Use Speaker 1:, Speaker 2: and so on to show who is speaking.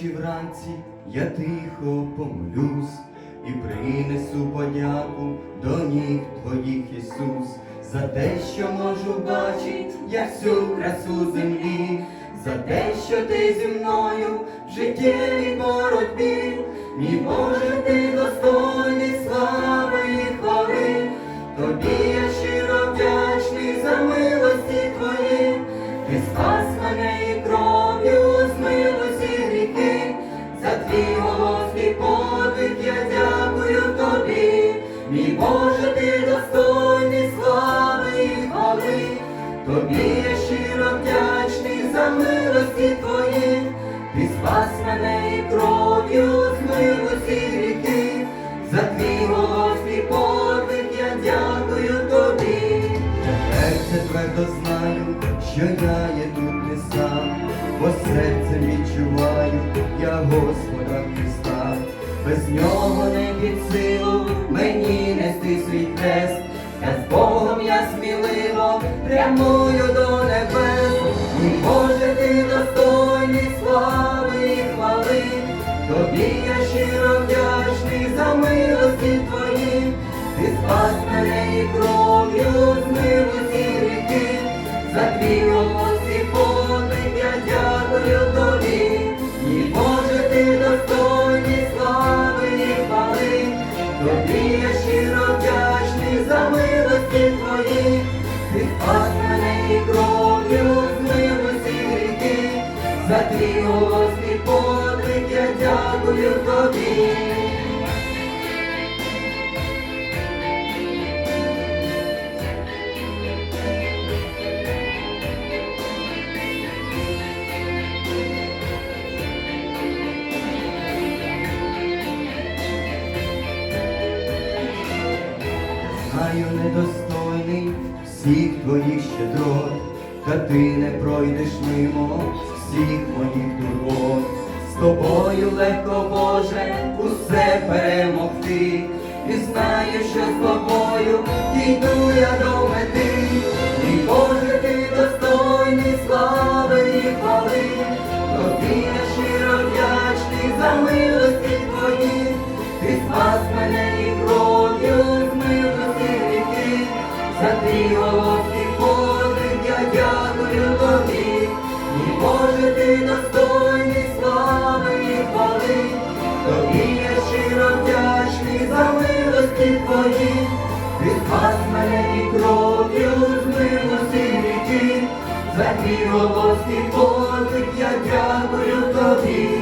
Speaker 1: чи вранці я тихо помолюсь і принесу подяку до ніг твоїх, Ісус, за те, що можу бачить я всю красу землі, за те, що ти зі мною в життєвій боротьбі, мій Боже, мій Боже, ти достойний слави і хвали, тобі я щиро вдячний за милості твої, ти спас мене і кров'ю змив усі гріхи, за твій голосний подвиг я дякую тобі. Серце твердо знаю, що я є тут не сам, бо серцем відчуваю я Господа Христа, без нього не під силу мені нести свій хрест, та з Богом я сміливо прямую до небес. Мій Боже, ти достойний слави і хвали, тобі я щиро вдячний за милості твої, ти спас мене і кров'ю змив усі гріхи, за твій тобі я за милості твої, ти мене кров'ю змив усі за твій голосний подвиг я дякую тобі. Знаю, недостойний всіх твоїх щедрот, та ти не пройдеш мимо всіх моїх турбот. З тобою легко, Боже, усе перемогти, і знаю, що з тобою дійду я до мети. Мій Боже, ти достойний слави і хвали, тобі я щиро вдячний за милості твої, ти спас мене і кров'ю милості твої, ти спас мене і кров'ю з усі гріхи, за твій голосний подвиг я дякую тобі.